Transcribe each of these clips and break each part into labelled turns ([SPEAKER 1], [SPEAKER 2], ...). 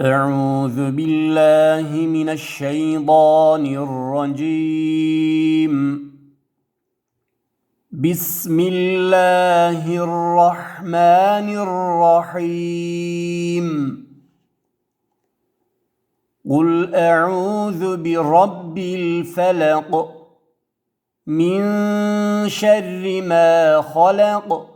[SPEAKER 1] أعوذ بالله من الشيطان الرجيم. بسم الله الرحمن الرحيم. قل أعوذ برب الفلق من شر ما خلق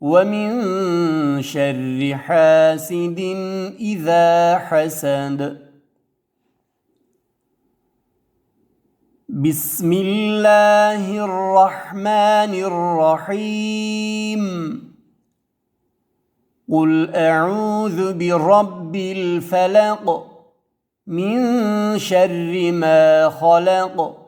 [SPEAKER 1] ومن شر حاسد إذا حسد. بسم الله الرحمن الرحيم. قل أعوذ برب الفلق من شر ما خلق.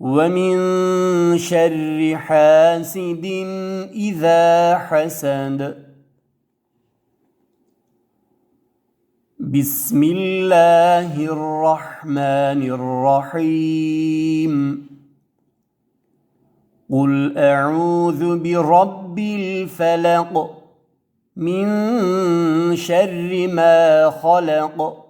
[SPEAKER 1] ومن شر حاسد إذا حسد. بسم الله الرحمن الرحيم. قل أعوذ برب الفلق من شر ما خلق.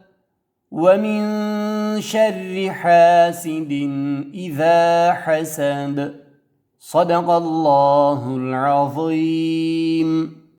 [SPEAKER 1] ومن شر حاسد إذا حسد. صدق الله العظيم.